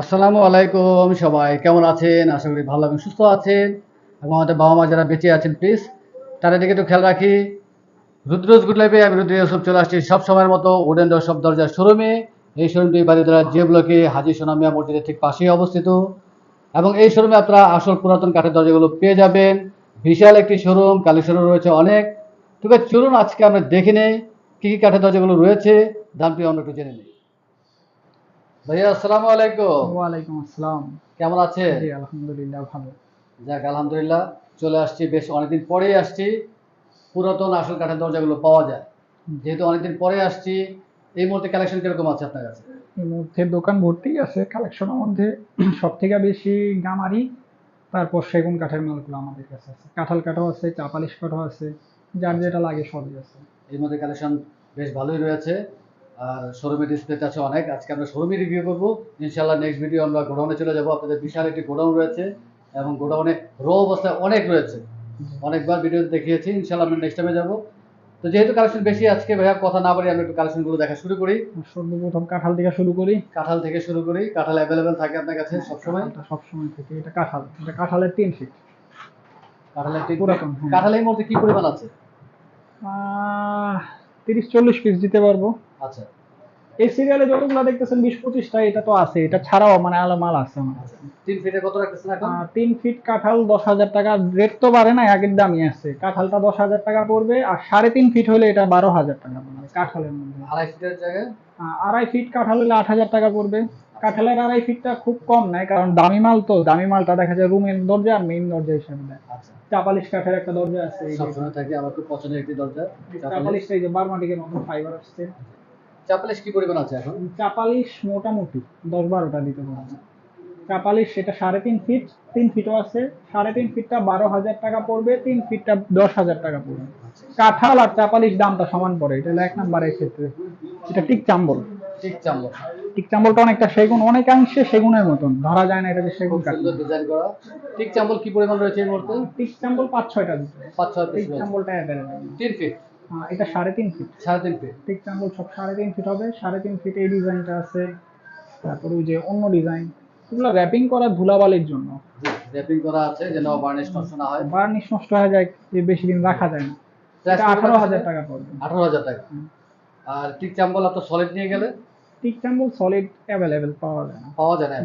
আসসালামু আলাইকুম সবাই, কেমন আছেন? আশা করি ভালো এবং সুস্থ আছেন। এবং আমাদের বাবা মা যারা বেঁচে আছেন প্লিজ তাদের দিকে একটু খেয়াল রাখি। রুদ্রজ গুড লাইফে আমি রুদ্র ইউসুফ চলে আসছি সব সময়ের মতো উডেন সব দরজার শোরুমে। এই শোরুমটি বাড়িতলা যে ব্লকে হাজি সোনামিয়া মসজিদের ঠিক পাশেই অবস্থিত। এবং এই শোরুমে আপনারা আসল পুরাতন কাঠের দরজাগুলো পেয়ে যাবেন। বিশাল একটি শোরুম কালেকশনও রয়েছে অনেক। তবে চলুন আজকে আমরা দেখে নেই কী কী কাঠের দরজাগুলো রয়েছে। দামটি আমরা একটু জেনে নিই। ভাইয়া আসসালামু আলাইকুম। ওয়ালাইকুম আসসালাম। কেমন আছে জি আলহামদুলিল্লাহ ভালো। যাক আলহামদুলিল্লাহ চলে আসছি। বেশ অনেকদিন পরেই আসছি। পুরাতন আসল কাঠের দরজাগুলো পাওয়া যায়। যেহেতু অনেকদিন পরে আসছি এই মুহূর্তে কালেকশন কীরকম আছে আপনার কাছে? এই মুহূর্তে দোকান ভর্তি আছে কালেকশনের মধ্যে সব থেকে বেশি গামারি তারপর সেগুন কাঠের মালগুলো আমাদের কাছে আছে। কাঁঠাল কাঠও আছে চাপালিশ কাঠও আছে যার যেটা লাগে সবই আছে। এর মধ্যে কালেকশন বেশ ভালোই রয়েছে। আর শোরুমে ডিসপ্লেতে আছে অনেক। আজকে আমরা শোরুমে রিভিউ করব। ইনশাল্লাহ নেক্সট ভিডিও আমরা গোডাউনে চলে যাব। আপনাদের বিশাল একটি গোডাউন রয়েছে এবং গোডাউনে রো অবস্থায় অনেক রয়েছে। অনেকবার ভিডিও দেখিয়েছি। ইনশাল্লাহ আমরা নেক্সট টাইমে যাব। তো যেহেতু কালেকশন বেশি আজকে ভাইয়া কথা না বলি আমরা একটু কালেকশনগুলো দেখা শুরু করি। সর্বপ্রথম কাঁঠাল থেকে শুরু করি। কাঁঠাল থেকে শুরু করি। কাঁঠাল অ্যাভেলেবেল থাকে আপনার কাছে সবসময়? এটা সবসময় থেকে। এটা কাঁঠাল। এটা কাঁঠালের তিন ফিট কাঁঠালের পুরাতন, হ্যাঁ। কাঁঠাল কি পরিমাণ আছে? তিরিশ চল্লিশ পিস দিতে পারব। আচ্ছা। এই সিরিয়ালে যতগুলো দেখতেছেন বিশ পঁচিশটা এটা তো আছে। এটা ছাড়াও মানে আলো মাল আছে আমার। কাছে তিন ফিটে কত রাখতেছেন এখন? আহ, তিন ফিট কাঁঠাল দশ হাজার টাকা। রেট তো বাড়ে না আগের দামই আছে। কাঁঠালটা দশ হাজার টাকা পড়বে আর সাড়ে তিন ফিট হলে এটা বারো হাজার টাকা পড়বে কাঁঠালের মধ্যে। আড়াই ফিটের জায়গায়? আড়াই ফিট কাঁঠাল হলে আট হাজার টাকা পড়বে। কাঁঠালের আড়াই ফিটটা খুব কম নেয় কারণ দামি মাল তো দামি মালটা দেখা যায় রুমের দরজা আর মেইন দরজা হিসাবে দেয়। আচ্ছা। চাপালিশ কাঠের একটা দরজা আছে সবসময় থাকে আমার খুব পছন্দের একটি দরজা চাপালিশ চাপালিশটা এই যে বারমাটিকের মতন ফাইবার আসছে। চাপালিশ কি পরিমাণ আছে এখন? চাপালিশ মোটামুটি দশ বারোটা দিতে পারবে। চাপালিশ সেটা সাড়ে তিন ফিট তিন ফিটও আছে। সাড়ে তিন ফিটটা বারো হাজার টাকা পড়বে তিন ফিটটা দশ হাজার টাকা পড়বে। কাঁঠাল আর চাপালিশ দামটা সমান পড়ে এটা এক নাম্বারের ক্ষেত্রে। এটা ঠিক চাম্বল। টিক চাম্বলটা অনেকটা সেগুন অনেকাংশে সেগুনের মতন। ধরা যায় না এটা যে সেগুন কাঠ সুন্দর ডিজাইন করা। ঠিক চাম্বল কি পরিমাণ রয়েছে এই মুহূর্তে? টিক চাম্বল পাঁচ ছয়টা পাঁচ ছয় টিক চাম্বলটা তিন ফিট এটা সাড়ে তিন ফিট সাড়ে তিন ফিট টিক চাম্বল সব সাড়ে তিন ফিট হবে। সাড়ে তিন ফিট এই ডিজাইনটা আছে। তারপরে ওই যে অন্য ডিজাইন এগুলো র্যাপিং করা ধুলাবালির জন্য। র্যাপিং করা আছে যেন বার্নিশ নষ্ট না হয়। বার্নিশ নষ্ট হয়ে যায় বেশি দিন রাখা যায় না। আঠারো হাজার টাকা পড়বে। আঠারো হাজার টাকা। আর টিক চাম্বল আপনার সলিড নিয়ে গেলে? টিক চাম্বল সলিড অ্যাভেলেবেল পাওয়া যায় না। পাওয়া যায় না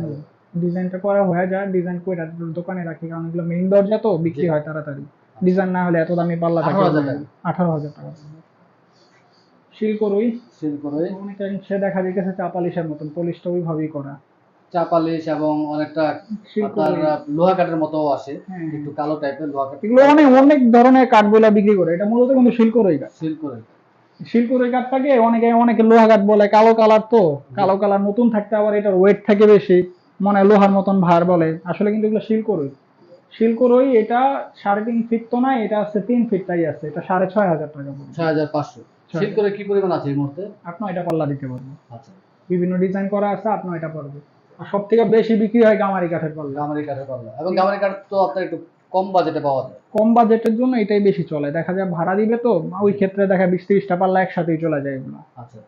ডিজাইনটা করা হয়ে যায় ডিজাইন করে দোকানে রাখি কারণ এগুলো মেইন দরজা তো বিক্রি হয় তাড়াতাড়ি। ডিজাইন না হলে এত দামি পাল্লা থাকে 18,000 টাকা। আঠারো হাজার টাকা। শিলকরুই। সিল করে অনেকাংশে দেখা যেতেছে চাপালিশের মতন পলিশটা ওইভাবেই করা। চাপালিশ এবং অনেকটা লোহা কাঠের মতো আসে হ্যাঁ, একটু কালো টাইপের লোহা কাঠ। এগুলো অনেক অনেক ধরনের কাঠগুলা বিক্রি করে এটা মূলত কিন্তু শিলকরই কাঠ সিল করে শিলকুড়ি কাঠটাকে অনেকে অনেকে লোহা কাঠ বলে কালো কালার তো। কালো কালার নতুন থাকতে আবার এটার ওয়েট থাকে বেশি মনে হয় লোহার মতন ভার বলে। আসলে কিন্তু এগুলো শিলকুড়ি শিলকুড়ি এটা সাড়ে তিন ফিট তো না এটা আছে তিন ফিটটাই আছে এটা সাড়ে ছয় হাজার টাকা ছয় হাজার পাঁচশো। ছয় সিল করে কি পরিমাণ আছে এই মুহূর্তে? আপনি এটা পাল্লা দিতে পারবেন আচ্ছা। বিভিন্ন ডিজাইন করা আছে আপনি এটা পারবে। আর সব থেকে বেশি বিক্রি হয় গামারি কাঠের পাল্লা। গামারি কাঠের পাল্লা। এবং গামারি কাঠ তো আপনার একটু কম বাজেটে পাওয়া যায়। কম বাজেটের জন্য এটাই বেশি চলে। দেখা যায় ভাড়া দিবে তো ওই ক্ষেত্রে দেখা বিশ তিরিশটা পাল্লা একসাথেই চলে যায় এগুলো। আচ্ছা।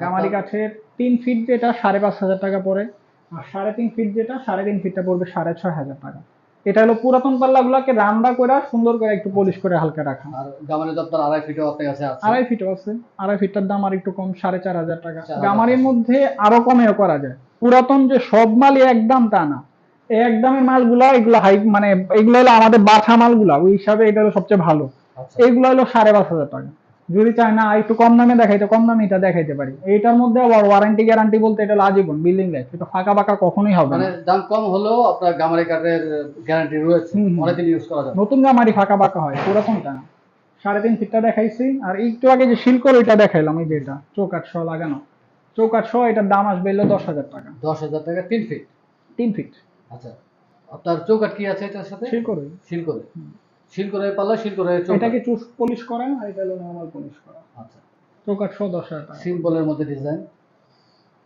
গামারি কাঠের তিন ফিট যেটা সাড়ে পাঁচ হাজার টাকা পড়ে আর সাড়ে তিন ফিট যেটা সাড়ে তিন ফিটটা পড়বে সাড়ে ছয় হাজার টাকা। এটা হলো পুরাতন পাল্লাগুলোকে রান্না করে সুন্দর করে একটু পলিশ করে হালকা রাখা। আর গামারি তো আপনার আড়াই ফিটও আপনার কাছে আছে আড়াই ফিটও আছে। আড়াই ফিটটার দাম আর একটু কম সাড়ে চার হাজার টাকা। গামারির মধ্যে আরও কমেও করা যায়। পুরাতন যে সব মালই একদম তা না। একদমের মালগুলা এগুলো হাই মানে এগুলো হলো আমাদের বাছা মালগুলা ওই হিসাবে এটা হলো সবচেয়ে ভালো। আচ্ছা। এইগুলো হলো সাড়ে পাঁচ হাজার টাকা। যদি চায় না একটু কম দামে দেখাইতে কম দামে এটা দেখাইতে পারি। এইটার মধ্যে আবার ওয়ারেন্টি গ্যারান্টি বলতে এটা আজীবন বিল্ডিং লাইফ এটা ফাঁকা বাঁকা কখনোই হবে মানে দাম কম হলেও আপনার গামারি কাঠের গ্যারান্টি রয়েছে। অনেকদিন ইউজ করা যাবে। নতুন গামারি ফাঁকা বাঁকা হয় পুরাতনটা না। সাড়ে তিন ফিটটা দেখাইছি আর একটু আগে যে শিল্কর ওইটা দেখাইলাম এই যে এটা চৌকাঠ সহ লাগানো। চৌকাঠ সহ এটার দাম আসবে এলো দশ হাজার টাকা। দশ হাজার টাকা তিন ফিট তিন ফিট আচ্ছা আপনার চৌকাঠ কি আছে এটার সাথে? সিল করে সিল করে পাল্লা সিল করে চৌকাঠ। এটাকে চুষ পলিশ করা আর এটা হলো নর্মাল পলিশ করা। আচ্ছা। চৌকাঠ সহ দশ টাকা। সিম্পলের মধ্যে ডিজাইন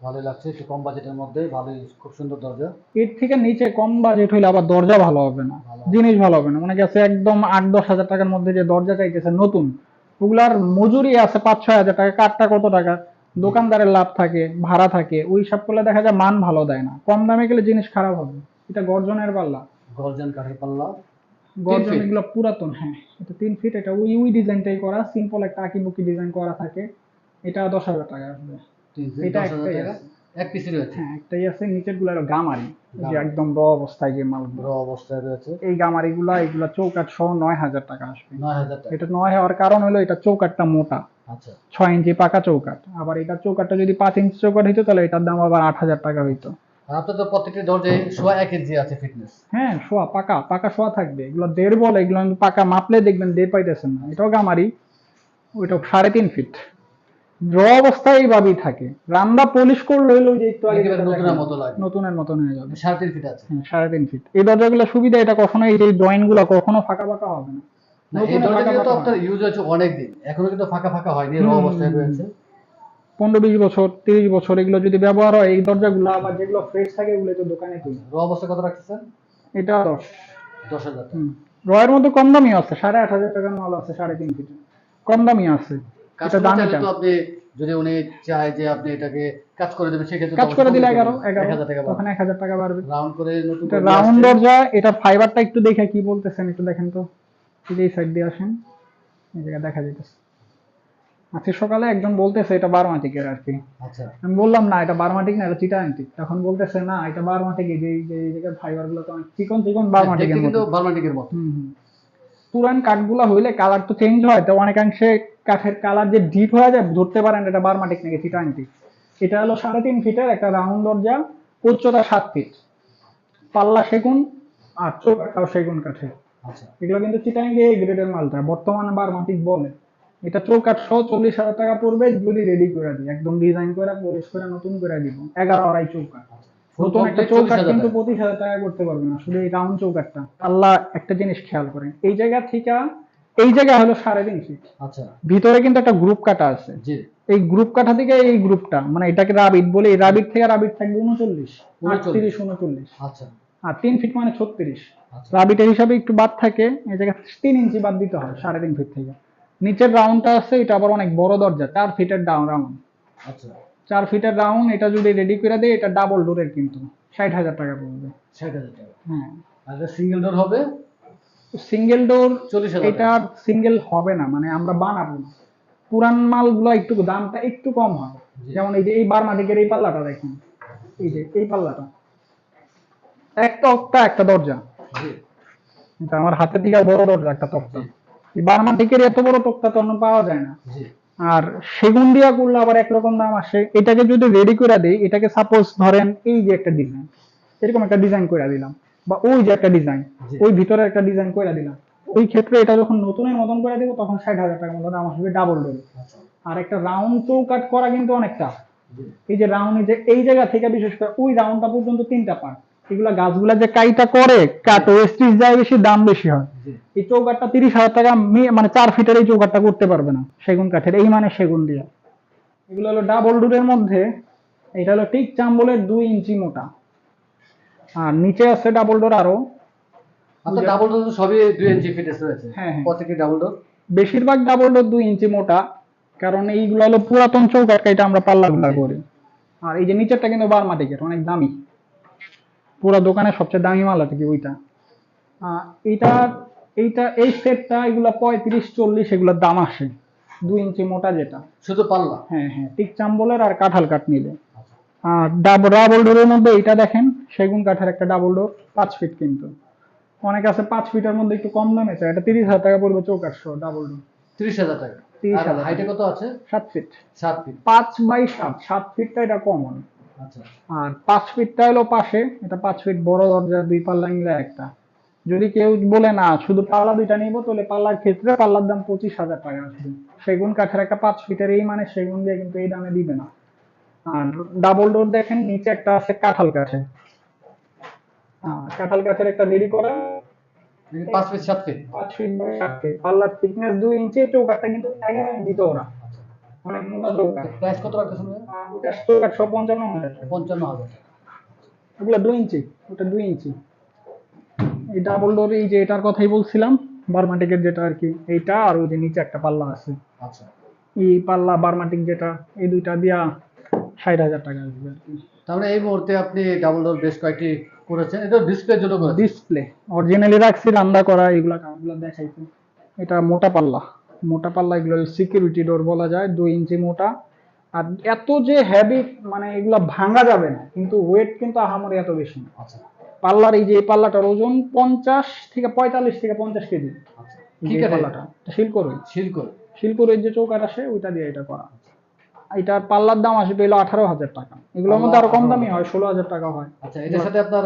ভালোই লাগছে একটু কম বাজেটের মধ্যে ভালোই খুব সুন্দর দরজা। এর থেকে নিচে কম বাজেট হইলে আবার দরজা ভালো হবে না। জিনিস ভালো হবে না। মানে গেছে একদম আট দশ হাজার টাকার মধ্যে যে দরজা চাইতেছে নতুন ওগুলার মজুরি আছে পাঁচ ছয় হাজার টাকা কাঠটা কত টাকা? দোকানদারের লাভ থাকে ভাড়া থাকে ওই সব করলে দেখা যায় মান ভালো দেয় না। কম দামে গেলে জিনিস খারাপ হবে এটা গর্জনের পাল্লা। গর্জন কাঠের পাল্লা। গর্জন এগুলো পুরাতন হ্যাঁ। এটা তিন ফিট এটা ওই ওই ডিজাইনটাই করা। সিম্পল একটা আঁকি বুকি ডিজাইন করা থাকে। এটা দশ হাজার টাকা। আসবে এটা একটাই টাকা। এক পিসি রয়েছে? হ্যাঁ একটাই আছে। নিচেরগুলো গামারি। যে একদম র অবস্থায় যে মাল। র অবস্থায় রয়েছে। এই গামারি গুলা এগুলা চৌকাঠ সহ নয় হাজার টাকা আসবে। নয় হাজার টাকা। এটা নয় হওয়ার কারণ হলো এটা চৌকাঠটা মোটা। আচ্ছা। ছয় ইঞ্চি পাকা চৌকাঠ। আবার এটা চৌকাঠটা যদি পাঁচ ইঞ্চি চৌকাঠ হইতো তাহলে এটার দাম আবার আট হাজার টাকা হইতো। আপনার তো প্রত্যেকটি দরজায় সোয়া এক ইঞ্চি আছে ফিটনেস হ্যাঁ শোয়া পাকা পাকা শোয়া থাকবে। এগুলো দেড় বলে এগুলো পাকা মাপলে দেখবেন দেড় পাইতেছেন না। এটাও গামারি ওইটা সাড়ে তিন ফিট র অবস্থায় এইভাবেই থাকে। রান্না পলিশ করলে হইল যে একটু আগে নতুনের মতো লাগে। নতুনের মতন হয়ে যাবে। সাড়ে তিন ফিট আছে। হ্যাঁ, সাড়ে তিন ফিট এই দরজাগুলো সুবিধা এটা কখনো এই যে গুলো কখনো ফাঁকা ফাঁকা হবে না। এই দরজাগুলো তো আপনার। ইউজ হয়েছে অনেক দিন এখনও কিন্তু ফাঁকা ফাঁকা হয়নি র অবস্থায় রয়েছে। পনেরো বিশ বছর তিরিশ বছর এগুলো যদি ব্যবহার হয় এই দরজাগুলো আবার যেগুলো ফ্রেশ থাকে এগুলো তো দোকানে তুলি র অবস্থা কত রাখতেছেন? এটা দশ। দশ হাজার। রয়ের মধ্যে কম দামি আছে সাড়ে আট হাজার টাকার মাল আছে সাড়ে তিন ফিট কম দামি আছে। এটা দামিটা আপনি যদি উনি চায় যে আপনি এটাকে কাজ করে দেবেন সেক্ষেত্রে কাজ করে দিলে এগারো এগারো হাজার টাকা ওখানে এক হাজার টাকা বাড়বে। রাউন্ড করে নতুন রাউন্ড দরজা এটা ফাইবারটা একটু দেখে কি বলতেছেন একটু দেখেন তো। এই সাইড দিয়ে আসেন। এই জায়গায় দেখা যাইতেছে। আজকে সকালে একজন বলতেছে এটা বারমাটিকের আর কি। আচ্ছা। আমি বললাম না এটা বারমাটিক না এটা চিটান্টিক তখন বলতেছে না এটা বারমাটিক যে এই যে ফাইবারগুলো তো চিকন চিকন বারমাটিকের কিন্তু বার্মাটিকের মতো। হুম, হুম। পুরান কাঠগুলো হইলে কালার তো চেঞ্জ হয় তো অনেকাংশে কাঠের কালার যে ডিপ হয়ে যায় ধরতে পারেন এটা বারমাটিক নাকি চিটা চিটান্টিক এটা হলো সাড়ে তিন ফিটের একটা রাউন্ড দরজা উচ্চতা সাত ফিট। পাল্লা সেগুন আর চৌকাটাও সেগুন কাঠের। আচ্ছা। এগুলো কিন্তু চিটাঙ্গে এই গ্রেডের মালটা বর্তমানে বারমাটিক বলে। এটা চৌকাঠ সহ চল্লিশ হাজার টাকা পড়বে যদি রেডি করে দিই। একদম ডিজাইন করে পলিশ করে নতুন করে দিব। এগারো আড়াই চৌকাঠ নতুন একটা 40,000 কিন্তু পঁচিশ হাজার টাকা করতে পারবে না শুধু এই রাউন্ড চৌকাঠটা আল্লাহ একটা জিনিস খেয়াল করেন এই জায়গা থেকে এই জায়গা হলো সাড়ে তিন ফিট আচ্ছা। ভিতরে কিন্তু একটা গ্রুপ কাটা আছে। এই গ্রুপ কাঠা থেকে এই গ্রুপটা মানে এটাকে রাবিট বলে এই রাবিট থেকে রাবিট থাকবে উনচল্লিশ 39 আটত্রিশ উনচল্লিশ। আচ্ছা। আর তিন ফিট মানে ছত্রিশ। আচ্ছা। রাবিটের হিসাবে একটু বাদ থাকে এই জায়গায় তিন ইঞ্চি বাদ দিতে হয় সাড়ে তিন ফিট থেকে। নিচের রাউন্ডটা আছে এটা আবার অনেক বড় দরজা চার ফিটের ডাউন রাউন্ড আচ্ছা। চার ফিটের রাউন্ড এটা যদি রেডি করে দেয় এটা ডাবল ডোরের কিন্তু ষাট হাজার টাকা পড়বে। ষাট হাজার টাকা। হ্যাঁ। আর সিঙ্গেল ডোর হবে? সিঙ্গেল ডোর এটা সিঙ্গেল হবে না মানে আমরা বানাবো না। পুরান মালগুলো একটু দামটা একটু কম হয়। যেমন এই যে এই বারমাটিকের এই পাল্লাটা দেখেন। এই যে এই পাল্লাটা। একটা অক্টা একটা দরজা। জি। এটা আমার হাতের দিকে বড় দরজা একটা তক্তা। এই বারমাটিকের এত বড় তক্তা তো অন্য পাওয়া যায় না। আর সেগুন দিয়া করলে আবার একরকম দাম আসে। এটাকে যদি রেডি করে দিই এটাকে সাপোজ ধরেন এই যে একটা ডিজাইন এরকম একটা ডিজাইন করে দিলাম বা ওই যে একটা ডিজাইন ওই ভিতরে একটা ডিজাইন করে দিলাম ওই ক্ষেত্রে এটা যখন নতুনের মতন করে দেবো তখন ষাট হাজার টাকার মতো দাম আসবে ডাবল ডোরে আচ্ছা। আর একটা রাউন্ড চৌকাট করা কিন্তু অনেকটা। এই যে রাউন্ড যে এই জায়গা থেকে বিশেষ করে ওই রাউন্ডটা পর্যন্ত তিনটা পার্ট এগুলা গাছগুলা যে কাইটা করে কাট ওয়েস্টিজ যায় বেশি দাম বেশি হয়। এই চৌকাটটা তিরিশ হাজার টাকা মানে চার ফিটের এই চৌকাটটা করতে পারবে না সেগুন কাঠের এই মানে সেগুন দিয়ে। এগুলো হলো ডাবল ডোরের মধ্যে এটা হলো টিক চাম্বলের দুই ইঞ্চি মোটা। আর নিচে আছে ডাবল ডোর আরও। আপনার ডাবল ডোর সবই দুই ইঞ্চি ফিটনেস রয়েছে। হ্যাঁ, হ্যাঁ। প্রত্যেকটি ডাবল ডোর বেশিরভাগ ডাবল ডোর দুই ইঞ্চি মোটা কারণ এইগুলো হলো পুরাতন চৌকাট এটা আমরা পাল্লা গুলা করি। আর এই যে নিচেরটা কিন্তু বারমাটিকের অনেক দামি। পুরো দোকানে সবচেয়ে দামি মাল আছে কি ওইটা? এইটা এইটা এই সেটটা এগুলা পঁয়ত্রিশ চল্লিশ এগুলোর দাম আসে। দুই ইঞ্চি মোটা যেটা। শুধু পাল্লা? হ্যাঁ হ্যাঁ টিক চাম্বলের আর কাঁঠাল কাঠ নিলে। আর ডাবল ডাবল ডোরের মধ্যে এটা দেখেন সেগুন কাঠের একটা ডাবল ডোর পাঁচ ফিট কিন্তু। অনেক আছে পাঁচ ফিটের মধ্যে একটু কম দামে চাই এটা তিরিশ হাজার টাকা পড়বে সহ ডাবল ডোর ত্রিশ হাজার টাকা। তিরিশ হাজার হাইটে কত আছে? সাত ফিট সাত ফিট পাঁচ বাই সাত সাত ফিটটা এটা কমন আর পাঁচ ফিটটা হলো পাশে এটা পাঁচ ফিট বড় দরজা দুই পাল্লা মিলে একটা। যদি কেউ বলে না শুধু পাল্লা দুইটা নিব তাহলে পাল্লার ক্ষেত্রে পাল্লার দাম পঁচিশ হাজার টাকা আসবে সেগুন কাঠের একটা পাঁচ ফিটের এই মানে সেগুন দিয়ে কিন্তু এই দামে দিবে না। আর ডাবল ডোর দেখেন নিচে একটা আছে কাঁঠাল কাঠে কাঁঠাল কাঠের একটা দেরি করা। পাঁচ ফিট সাত ফিট। পাঁচ ফিট সাত ফিট। পাল্লার থিকনেস দুই ইঞ্চি চৌকাঠটা কিন্তু দিত ওরা প্রাইস কত রাখতেছেন ওটা চৌকাঠ পঞ্চান্ন হাজার। পঞ্চান্ন হাজার। টাকা দুই ইঞ্চি ওটা দুই ইঞ্চি। এই ডাবল ডোর এই যে এটার কথাই বলছিলাম বারমাটিকের যেটা আর কি এইটা আর ওই যে নিচে একটা পাল্লা আছে। আচ্ছা। এই পাল্লা বারমাটিক যেটা এই দুইটা দিয়া ষাট হাজার টাকা আসবে আর কি। তাহলে এই মুহূর্তে আপনি ডাবল ডোর বেশ কয়েকটি করেছেন। এটা ডিসপ্লের জন্য ডিসপ্লে অরিজিনালি রাখছি রান্না করা এগুলা দেখাইছি। এটা মোটা পাল্লা। মোটা পাল্লা এগুলো সিকিউরিটি ডোর বলা যায় দুই ইঞ্চি মোটা। আর এত যে হেভি মানে এগুলো ভাঙা যাবে না কিন্তু ওয়েট কিন্তু আহামরি এত বেশি না। আচ্ছা। পাল্লার এই যে এই পাল্লাটার ওজন পঞ্চাশ থেকে পঁয়তাল্লিশ থেকে পঞ্চাশ কেজি। আচ্ছা। পাল্লাটা শিল করে যে চৌকাট আসে ওইটা দিয়ে এটা করা। এটার পাল্লার দাম আসবে হলো আঠারো হাজার টাকা। এগুলোর মধ্যে আরও কম দামি হয় ষোলো হাজার টাকা হয়। আচ্ছা এটার সাথে আপনার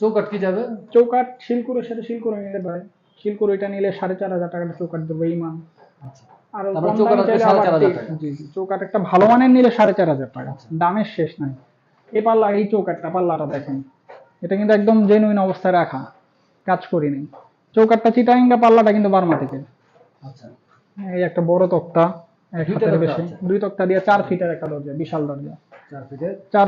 চৌকাট কি যাবে? চৌকাট শিলকুরের সাথে শিলকুরে নিলে পারে শিলকুর এটা নিলে সাড়ে চার হাজার টাকাটা চৌকাট দেবো ইমান মান। আর কম চৌকাট দামি আসবে চাইলে 4,500 টাকা। জি, জি, চৌকাট একটা ভালো মানের নিলে সাড়ে চার হাজার টাকা। আচ্ছা। দামের শেষ নাই। এই পাল্লা এই চৌকাটটা পাল্লাটা দেখেন। এটা কিন্তু একদম জেনুইন অবস্থায় রাখা। কাজ করি নাই। চৌকাটটা চিটাইঙ্গা পাল্লাটা কিন্তু বার্মা থেকে আচ্ছা। এই একটা বড় তক্তা। দুই তক্তা দিয়ে চার ফিটের একটা দরজা বিশাল দরজা। চার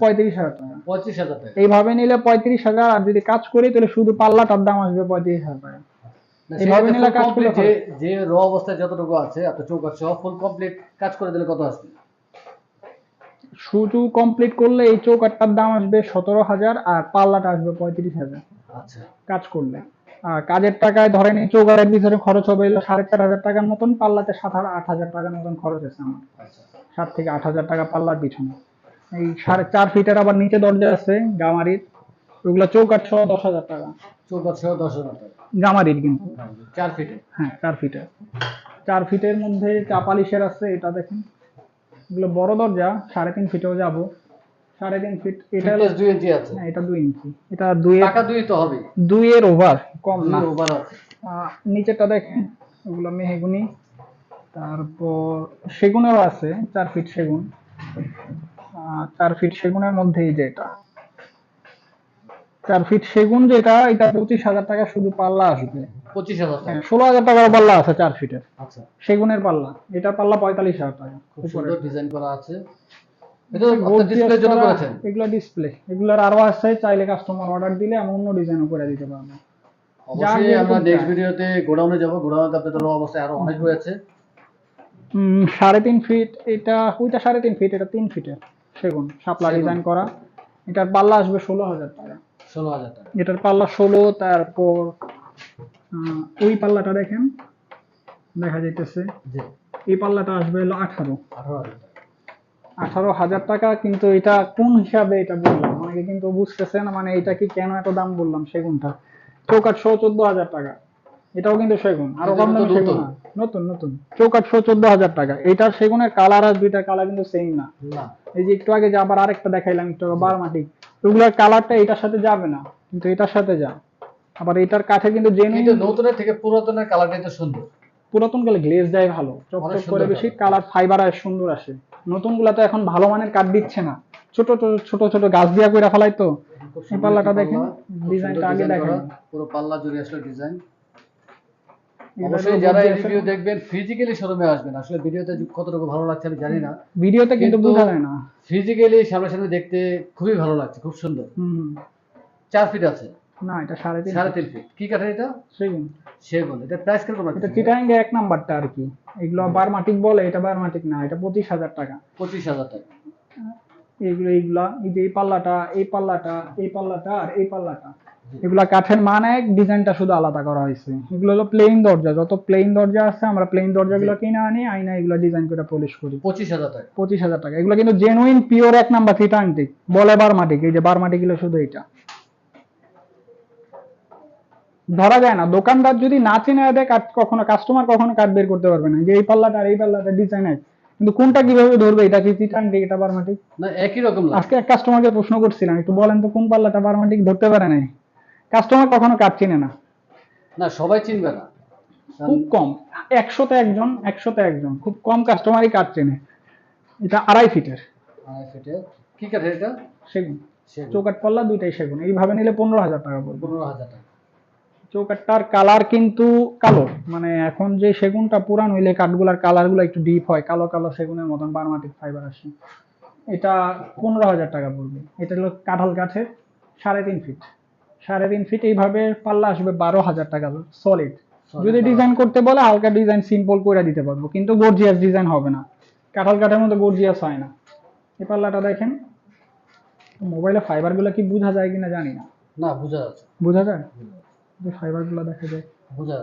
পঁয়ত্রিশ হাজার টাকা। পঁয়ত্রিশ হাজার টাকা। এইভাবে নিলে পঁয়ত্রিশ হাজার আর যদি কাজ করি তাহলে শুধু পাল্লাটার দাম আসবে পঁয়ত্রিশ হাজার টাকা। এইভাবে নিলে কাজ করলে যে যে র অবস্থায় যতটুকু আছে আপনার চৌকাট সহ ফুল কমপ্লিট কাজ করে দিলে কত আসবে? শুধু কমপ্লিট করলে এই চৌকাটটার দাম আসবে সতেরো হাজার আর পাল্লাটা আসবে পঁয়ত্রিশ হাজার। আচ্ছা। কাজ করলে। কাজের টাকায় ধরেন এই চৌকাটের ভিতরে খরচ হবে সাড়ে চার হাজার টাকার মতন পাল্লাতে সাত হাজার আট হাজার টাকার মতন খরচ আছে আমার। আচ্ছা। সাত থেকে আট হাজার টাকা পাল্লার পিছনে। এই সাড়ে চার ফিটের আবার নিচে দরজা আছে গামারির। ওগুলো চৌকাট সহ দশ হাজার টাকা। চৌকাট সহ দশ হাজার টাকা। গামারির কিন্তু। চার ফিটে? হ্যাঁ চার ফিটের। চার ফিটের মধ্যে চাপালিশের আছে এটা দেখেন। এগুলো বড় দরজা সাড়ে তিন ফিটেও যাব। সাড়ে তিন ফিট এটা দুই ইঞ্চি আছে। হ্যাঁ, এটা দুই ইঞ্চি এটা দুই টাকা দুই তো হবে দুই এর ওভার কম না। ওভার আছে। নিচেরটা দেখেন ওগুলো মেহগুনি। তারপর সেগুনেরও আছে চার ফিট সেগুন। চার ফিট সেগুনের মধ্যে এই যে এটা। চার ফিট সেগুন যেটা এটা পঁচিশ হাজার টাকা শুধু পাল্লা আসবে। পঁচিশ হাজার টাকা। হ্যাঁ, ষোলো হাজার টাকার পাল্লা আছে চার ফিটের আচ্ছা। সেগুনের পাল্লা। এটা পাল্লা পঁয়তাল্লিশ হাজার টাকা। ডিজাইন করা আছে। করা, এগুলো ডিসপ্লে এগুলোর আরও আছে চাইলে কাস্টমার অর্ডার দিলে আমি অন্য ডিজাইনও করে দিতে পারব। অবশ্যই আমরা নেক্সট ভিডিওতে গোডাউনে যাব। গোডাউনে আপনাদের র আরও অনেক রয়েছে সাড়ে তিন ফিট এটা ওইটা সাড়ে তিন ফিট এটা তিন ফিটের সেগুন শাপলা ডিজাইন করা। এটার পাল্লা আসবে ষোলো হাজার টাকা। ষোলো হাজার টাকা। এটার পাল্লা ষোলো তারপর ওই পাল্লাটা দেখেন। দেখা যাইতেছে। এই পাল্লাটা আসবে হলো আঠারো। আঠারো হাজার আঠারো হাজার টাকা কিন্তু এটা কোন হিসাবে এটা বললাম? অনেকে কিন্তু বুঝতেছে না মানে এটা কি কেন এত দাম বললাম সেগুনটা? চৌকাট শো চোদ্দ হাজার টাকা। এটাও কিন্তু সেগুন আরও কম দামি সেগুন নতুন। নতুন চৌকাট শো চোদ্দ হাজার টাকা। এটার সেগুনের কালার আর দুইটা কালার কিন্তু সেম না। এই যে একটু আগে যে আবার আরেকটা দেখাইলাম একটু আগে বারমাটি। ওগুলোর কালারটা এটার সাথে যাবে না কিন্তু এটার সাথে যা। আবার এটার কাঠে কিন্তু জেনুইন নতুনের থেকে পুরাতনের কালারটাই তো সুন্দর। পুরাতন কালে গ্লেজ দেয় ভালো চকচক করে বেশি কালার। ফাইবার আর সুন্দর আসে। নতুনগুলা তো এখন ভালো মানের কাঠ দিচ্ছে না। ছোট ছোট ছোট গাছ দিয়া কইরা ফেলাই তো। এই পাল্লাটা দেখেন, ডিজাইনটা আগে দেখেন। পুরো পাল্লা জুড়ে আসলে ডিজাইন অবশ্যই যারা এই ভিডিও দেখবেন ফিজিক্যালি শোরুমে আসবেন। আসলে ভিডিওতে কতটুকু ভালো লাগছে আমি জানি না। ভিডিওতে কিন্তু বোঝা যায় না। ফিজিক্যালি সামনাসামনি দেখতে খুবই ভালো লাগছে খুব সুন্দর। চার ফিট আছে। না এটা সাড়ে তিন সাড়ে তিন ফিট কি কাঠের এটা? সেগুন। সেগুন। এটা প্রাইস কীরকম এটা চিটাঙ্গে এক নাম্বারটা আর কি। এগুলো বারমাটিক বলে এটা বারমাটিক না এটা পঁচিশ হাজার টাকা। পঁচিশ হাজার টাকা। এইগুলো এইগুলা এই যে এই পাল্লাটা এই পাল্লাটা এই পাল্লাটা আর এই পাল্লাটা। এগুলা কাঠের মান এক ডিজাইনটা শুধু আলাদা করা হয়েছে। এগুলো হলো প্লেন দরজা। যত প্লেন দরজা আছে আমরা প্লেন দরজাগুলো কিনে আনি আইনা এগুলো ডিজাইন করে পলিশ করি। পঁচিশ হাজার টাকা। পঁচিশ হাজার টাকা। এগুলো কিন্তু জেনুইন পিওর এক নাম্বার চিটাংটিক বলে বারমাটিক এই যে বারমাটিকগুলো শুধু এটা ধরা যায় না। দোকানদার যদি না চিনে দেয় কাট- কখনো কাস্টমার কখনো কাট বের করতে পারবে না। যে এই পাল্লাটা আর এই পাল্লাটা ডিজাইন এক কিন্তু কোনটা কীভাবে ধরবে এটা কি চিটাংটিক এটা বারমাটিক? না একই রকম আজকে এক কাস্টমারকে প্রশ্ন করছিলাম একটু বলেন তো কোন পাল্লাটা বারমাটিক ধরতে পারে নাই? কাস্টমার কখনো কাট চিনে না। না সবাই চিনবে না। খুব কম। একশোতে একজন একশোতে একজন। খুব কম কাস্টমারই কাট চেনে। এটা আড়াই ফিটের। আড়াই ফিটে কি কাঠের এটা? সেগুন। চৌকাট পাল্লা দুইটাই সেগুন। এইভাবে নিলে পনেরো হাজার টাকা পড়বে। পনেরো হাজার টাকা। চৌকাটটার কালার কিন্তু কালো। মানে এখন যে সেগুনটা পুরান হইলে কাঠগুলার কালারগুলো একটু ডিপ হয় কালো কালো সেগুনের মতন বারমাটিক ফাইবার আসে। এটা পনেরো হাজার টাকা পড়বে। এটা হলো কাঁঠাল কাঠের সাড়ে তিন ফিট সাড়ে তিন ফিট এইভাবে পাল্লা আসবে বারো হাজার টাকা সলিড যদি ডিজাইন করতে বলে হালকা ডিজাইন সিম্পল করে দিতে পারব। কিন্তু গর্জিয়াস ডিজাইন হবে না। কাঁঠাল কাঠের মধ্যে গর্জিয়াস হয় না। এই পাল্লাটা দেখেন। মোবাইলে ফাইবারগুলো কি বোঝা যায় কিনা জানি না। না বোঝা যাচ্ছে। বোঝা যায়? যে ফাইবারগুলো দেখা যায়।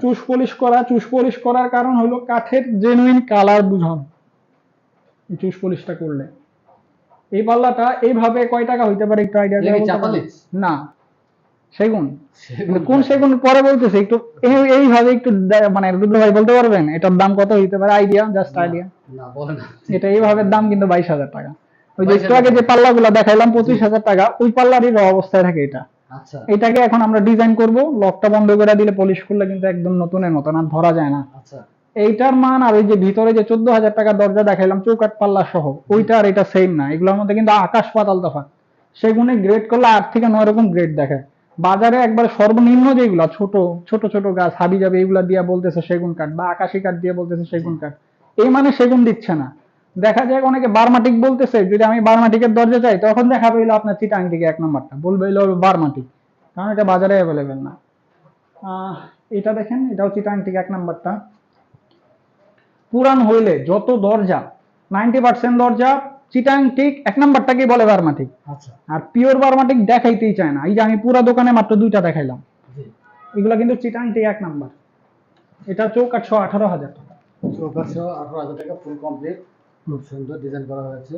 চুষ পলিশ করা চুষ পলিশ করার কারণ হলো কাঠের জেনুইন কালার বুঝানো। এই চুষ পলিশটা করলে। এই পাল্লাটা এইভাবে কয় টাকা হইতে পারে একটু আইডিয়া না। সেগুন। সেগুন। কোন সেগুন? পরে বলতেছে একটু এই- এইভাবে একটু মানে রুদ্র ভাই বলতে পারবেন? এটার দাম কত হইতে পারে? আইডিয়া জাস্ট আইডিয়া এটা এইভাবে দাম কিন্তু বাইশ হাজার টাকা। ওই যে 22,000 একটু আগে যে পাল্লাগুলো দেখাইলাম পঁচিশ হাজার টাকা ওই পাল্লারই অবস্থায় থাকে এটা। এটাকে এখন আমরা ডিজাইন করব। লকটা বন্ধ করে দিলে পলিশ করলে কিন্তু একদম নতুনের মতন আর ধরা যায় না। আচ্ছা। এইটার মান আর ওই যে ভিতরে যে চোদ্দ হাজার টাকা দরজা দেখাইলাম চৌকাট পাল্লা সহ ওইটা আর এটা সেম না। এগুলোর মধ্যে কিন্তু আকাশ পাতাল তফাৎ। সেগুনে গ্রেড করলে আট থেকে নয় রকম গ্রেড দেখায় বাজারে একবার সর্বনিম্ন যেগুলো ছোট ছোট ছোট গাছ হাবি যাবে এগুলা দিয়ে বলতেছে সেগুন কাঠ বা আকাশি কাঠ দিয়ে বলতেছে সেগুন কাঠ। এই মানে সেগুন দিচ্ছে না। দেখা যায় অনেকে বারমাটিক বলতেছে যদি আমি বারমাটিকের দরজা চাই তখন দেখা পেল আপনার চিটাং থেকে এক নম্বরটা। বলবে হলো বারমাটিক কারণ এটা বাজারে অ্যাভেলেবেল না। এটা দেখেন এটাও চিটাং থেকে এক নম্বরটা। পুরান হইলে যত দরজা নাইনটি পার্সেন্ট দরজা চিটাং টিক এক নাম্বারটাকেই বলে বার্মাটিক। আচ্ছা। আর পিওর বার্মাটিক দেখাইতেই চায় না। এই যে আমি পুরা দোকানে মাত্র দুইটা দেখাইলাম। এগুলো কিন্তু চিটাং টিক এক নাম্বার। এটা চৌক আটশো আঠারো হাজার টাকা। চৌকাশো আঠারো হাজার টাকা ফুল কমপ্লিট খুব সুন্দর ডিজাইন করা হয়েছে।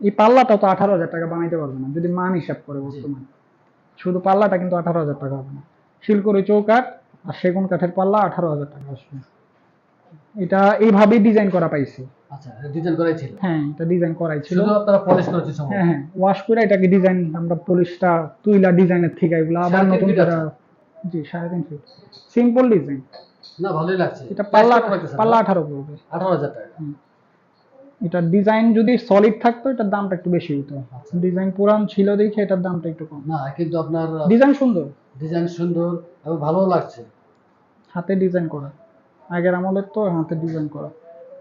এই পাল্লাটা তো আঠারো হাজার টাকা বানাইতে পারবে না যদি মান হিসাব করে বর্তমানে। শুধু পাল্লাটা কিন্তু আঠারো হাজার টাকা হবে না। শিলকড়ি চৌকাঠ আর সেগুন কাঠের পাল্লা আঠারো হাজার টাকা আসবে। এটা এইভাবেই ডিজাইন করা পাইছি। আচ্ছা ডিজাইন করাই ছিল? হ্যাঁ এটা ডিজাইন করাই ছিল। শুধু আপনারা পলিশ করেছে সম্ভব হ্যাঁ হ্যাঁ ওয়াশ করে এটাকে ডিজাইন আমরা পলিশটা তুইলা ডিজাইনের থেকে এগুলো আবার নতুন করে জি সাড়ে তিন ফিট সিম্পল ডিজাইন না ভালোই লাগছে। এটা পাল্লা? পাল্লা আঠারো পড়বে। আঠারো হাজার টাকা। এটা ডিজাইন যদি সলিড থাকতো এটার দামটা একটু বেশি হতো আচ্ছা। ডিজাইন পুরান ছিল দেখে এটার দামটা একটু কম। না কিন্তু আপনার ডিজাইন সুন্দর। ডিজাইন সুন্দর এবং ভালো লাগছে। হাতে ডিজাইন করা। আগের আমলের তো হাতে ডিজাইন করা।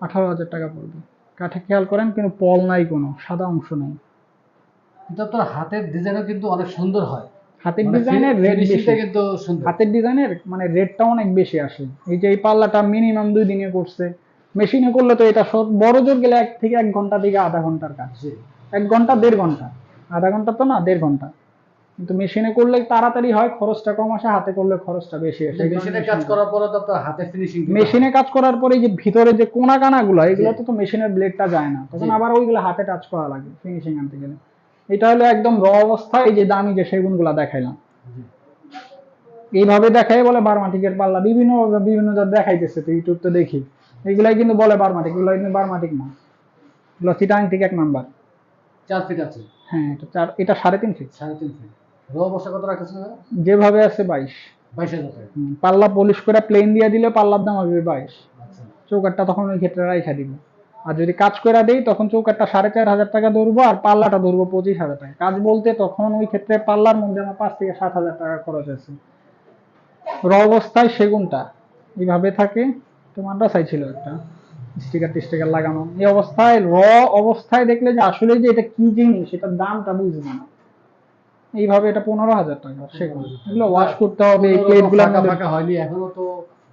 আঠারো হাজার টাকা পড়বে। কাঠে খেয়াল করেন কিন্তু পল নাই কোনো সাদা অংশ নাই। কিন্তু আপনার হাতের ডিজাইনও কিন্তু অনেক সুন্দর হয়। হাতের ডিজাইনের রেট বেশি। কিন্তু সুন্দর। হাতের ডিজাইনের মানে রেটটা অনেক বেশি আসে। এই যে এই পাল্লাটা মিনিমাম দুই দিনে করছে। মেশিনে করলে তো এটা বড় জোর গেলে এক থেকে এক ঘণ্টা থেকে আধা ঘণ্টার কাজ। এক ঘণ্টা দেড় ঘণ্টা। আধা ঘণ্টা তো না দেড় ঘণ্টা। কিন্তু মেশিনে করলে তাড়াতাড়ি হয় খরচটা কম আসে হাতে করলে খরচটা বেশি আসে। মেশিনে কাজ করার পরে তো হাতের ফিনিশিং মেশিনে কাজ করার পরে এই যে ভিতরে যে কোনা কানা গুলো এগুলো তো তো মেশিনের ব্লেডটা যায় না। তখন আবার ওইগুলো হাতে টাচ করা লাগে ফিনিশিং আনতে গেলে। এটা হলো একদম র অবস্থায় যে দামি যে সেগুনগুলা দেখাইলাম এইভাবে দেখাই বলে বারমাটিকের পাল্লা। বিভিন্ন বিভিন্ন জাত দেখাইতেছে তো ইউটিউব তো দেখি। এগুলাই কিন্তু বলে বারমাটিক এগুলো কিন্তু বারমাটিক না। এগুলো চিটাং থেকে এক নাম্বার চার ফিট আছে? হ্যাঁ এটা চার এটা সাড়ে তিন ফিট সাড়ে তিন ফিট র অবস্থা কত রাখতেছেন যেভাবে আছে বাইশ। বাইশ হাজার পাল্লা পলিশ করে প্লেন দিয়ে দিলে পাল্লার দাম হবে বাইশ। আচ্ছা। চৌকাটটা তখন ওই ক্ষেত্রে রাইখা দিব। আর যদি কাজ করে দিই তখন চৌকাটটা সাড়ে চার হাজার টাকা ধরবো আর পাল্লাটা ধরবো পঁচিশ হাজার টাকা। কাজ বলতে তখন ওই ক্ষেত্রে পাল্লার মধ্যে আমার পাঁচ থেকে সাত হাজার টাকা খরচ আছে। র অবস্থায় সেগুনটা এইভাবে থাকে তো মাদ্রাসায় ছিল একটা। স্টিকার টিস্টিকার লাগানো। এই অবস্থায় র অবস্থায় দেখলে যে আসলে যে এটা কি জিনিস এটার দামটা বুঝবে না। এইভাবে এটা পনেরো হাজার টাকা সেগুন। এগুলো ওয়াশ করতে হবে এই প্লেটগুলো ফাঁকা ফাঁকা হয়নি এখনও তো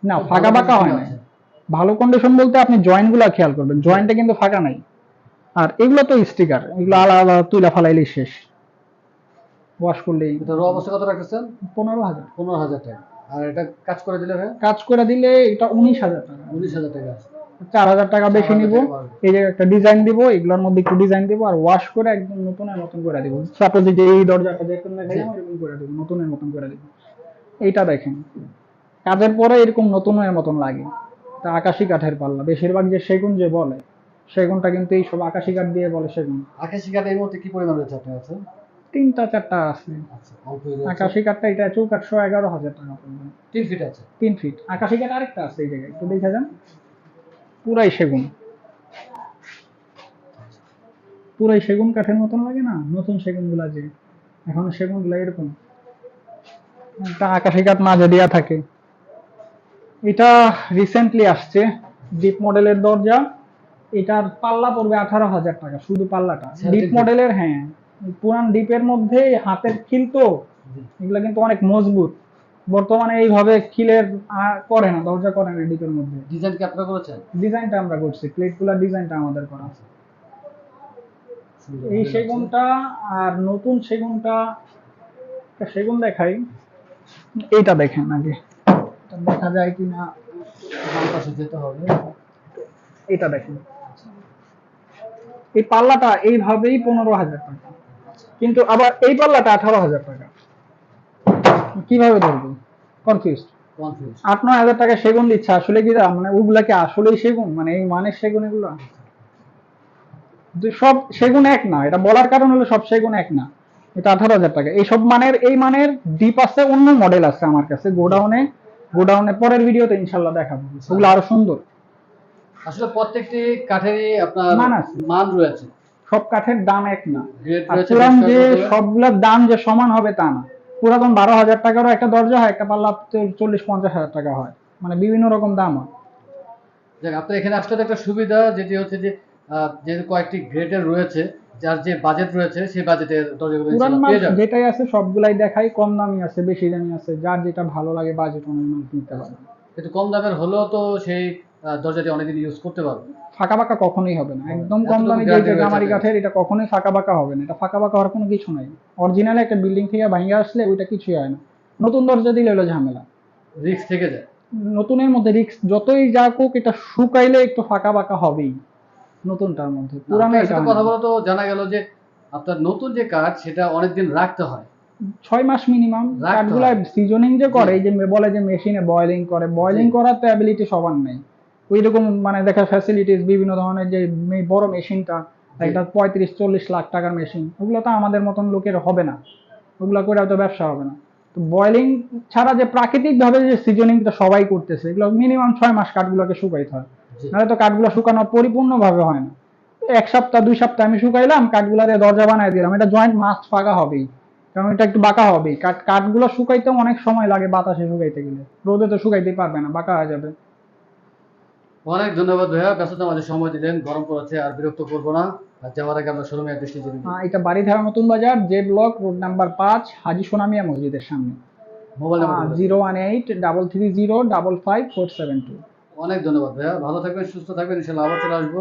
না ফাঁকা ফাঁকা হয় না ভালো কন্ডিশন বলতে আপনি জয়েন্টগুলা খেয়াল করবেন। জয়েন্টে কিন্তু ফাঁকা নাই। আর এগুলো তো স্টিকার এগুলো আলাদা আলাদা তুইলা ফালাইলেই শেষ। ওয়াশ করলেই র অবস্থা কত রাখতেছেন? পনেরো হাজার। পনেরো হাজার টাকা। আর এটা কাজ করে দিলে ভাই কাজ করে দিলে এটা উনিশ হাজার টাকা। উনিশ হাজার টাকা চার হাজার টাকা বেশি নিব। এই যে একটা ডিজাইন দিব এগুলোর মধ্যে একটু ডিজাইন দিব আর ওয়াশ করে একদম নতুনের মতন করে দিব। সাপোজ যে এই দরজাটা যেরকম দেখাইলাম এরকম করে দিব নতুনের মতন করে দিব। এইটা দেখেন। কাজের পরে এরকম নতুনের মতন লাগে। তা আকাশি কাঠের পাল্লা। বেশিরভাগ যে সেগুন যে বলে সেগুনটা কিন্তু এই সব আকাশি কাঠ দিয়ে বলে সেগুন। আকাশি কাঠ এই মুহূর্তে কি পরিমাণ আপনার কাছে? তিনটা চারটা আছে। আচ্ছা। আকাশি কাঠটা এটা চৌকাঠশো এগারো হাজার টাকা পড়বে। তিন ফিট আছে? তিন ফিট। আকাশি কাঠ আরেকটা আছে এই জায়গায়। একটু দেখে যান। পুরাই সেগুন। পুরাই সেগুন কাঠের মতন লাগে না? নতুন সেগুনগুলা যে এখন সেগুনগুলা এরকম। একটা আকাশি কাঠ মাঝে দেওয়া থাকে। এটা রিসেন্টলি আসছে ডিপ মডেলের দরজা। এটার পাল্লা পড়বে আঠারো হাজার টাকা শুধু পাল্লাটা। ডিপ মডেলের হ্যাঁ। পুরান ডিপের মধ্যে হাতের খিল তো। এগুলো কিন্তু অনেক মজবুত। বর্তমানে এইভাবে খিলের করে না দরজা করে না ডিপের মধ্যে। ডিজাইন কি আপনারা করেছেন? ডিজাইনটা আমরা করছি প্লেটগুলোর ডিজাইনটা আমাদের করা আছে। এই সেগুনটা আর নতুন সেগুনটা সেগুন দেখাই। এইটা দেখেন আগে। দেখা যায় কি না বাম পাশে যেতে হবে। এটা দেখেন। এই পাল্লাটা এইভাবেই পনেরো হাজার টাকা। কিন্তু আবার এই পাল্লাটা আঠারো হাজার টাকা। কীভাবে ধরবো কনফিউজ আট নয় হাজার টাকা সেগুন দিচ্ছে। আসলে কি মানে ওগুলা কি আসলেই সেগুন? মানে এই মানের সেগুন এগুলো? সব সেগুন এক না। এটা বলার কারণ হলো সব সেগুন এক না। এটা আঠারো হাজার টাকা। এইসব মানের এই মানের ডিপ আছে অন্য মডেল আছে আমার কাছে গোডাউনে গোডাউনে পরের ভিডিওতে ইনশাল্লাহ দেখাবো। ওগুলো আরও সুন্দর। আসলে প্রত্যেকটি কাঠেরই আপনার মান আছে। মান রয়েছে। সব কাঠের দাম এক না। পুরান যে সবগুলোর দাম যে সমান হবে তা না। পুরাতন বারো হাজার টাকারও একটা দরজা হয় একটা পাল্লা চল্লিশ পঞ্চাশ হাজার টাকা হয়। মানে বিভিন্ন রকম দাম হয়। যাক আপনার এখানে আসলে একটা সুবিধা যেটি হচ্ছে যে আহ, যে কয়েকটি গ্রেডের রয়েছে যার যে বাজেট রয়েছে সেই বাজেটের দরজাগুলো পুরান মাল যেটাই আছে সবগুলাই দেখাই কম দামি আছে বেশি দামি আছে যার যেটা ভালো লাগে বাজেট অনুযায়ী মাল কিনতে পারে কিন্তু কম দামের হলেও তো সেই দরজাটি অনেকদিন ইউজ করতে পারবে। ফাঁকা বাঁকা কখনোই হবে না। একদম কম দামি যে গামারি কাঠের এটা কখনোই ফাঁকা বাঁকা হবে না। এটা ফাঁকা বাঁকা হওয়ার কোনো কিছু নাই। অরিজিনাল একটা বিল্ডিং থেকে ভাঙে আসলে ওইটা কিছুই হয় না। নতুন দরজা দিলে হলো ঝামেলা। রিস্ক থেকে যায়। নতুনের মধ্যে রিক্স যতই যা হোক এটা শুকাইলে একটু ফাঁকা বাঁকা হবেই। নতুনটার মধ্যে। পুরানো এটা কথা। বলে তো জানা গেল যে আপনার নতুন যে কাঠ সেটা অনেকদিন রাখতে হয়। ছয় মাস মিনিমাম কাঠগুলা সিজনিং যে করে এই যে বলে যে মেশিনে বয়লিং করে বয়লিং করার তো অ্যাবিলিটি সবার নেই। ওই রকম মানে দেখা ফ্যাসিলিটিস বিভিন্ন ধরনের যে বড় মেশিনটা একটা পঁয়ত্রিশ চল্লিশ লাখ টাকার মেশিন ওগুলো তো আমাদের মতন লোকের হবে না। ওগুলো করে তো ব্যবসা হবে না। তো বয়লিং ছাড়া যে প্রাকৃতিক ভাবে যে সিজনিংটা সবাই করতেছে এগুলো মিনিমাম ছয় মাস কাঠগুলোকে শুকাইতে হয়। নাহলে তো কাঠগুলো শুকানো পরিপূর্ণভাবে হয় না। এক সপ্তাহ দুই সপ্তাহ আমি শুকাইলাম কাঠগুলো দিয়ে দরজা বানাই দিলাম। এটা জয়েন্ট মাস্ট ফাঁকা হবেই। কারণ এটা একটু বাঁকা হবেই। কাঠ কাঠগুলো শুকাইতেও অনেক সময় লাগে বাতাসে শুকাইতে গেলে। রোদে তো শুকাইতে পারবে না বাঁকা হয়ে যাবে। অনেক ধন্যবাদ ভাইয়া। ব্যস্ততা মাঝে সময় দিলেন গরম পড়েছে আর বিরক্ত করব না। আর যাওয়ার আগে আপনার শোরুমে দৃষ্টি দিন আহ, এটা বাড়িধারা নতুন বাজার জে ব্লক রোড নাম্বার পাঁচ হাজি সোনামিয়া মসজিদের সামনে। Mobile number zero one eight double three zero double five four seven two. অনেক ধন্যবাদ ভাইয়া। ভালো থাকবেন, সুস্থ থাকবেন ইনশাল্লাহ আবার চলে আসব।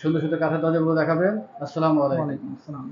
সুন্দর সুন্দর কাঠের দরজাগুলো দেখাবেন। আসসালামু আলাইকুম। আসসালাম।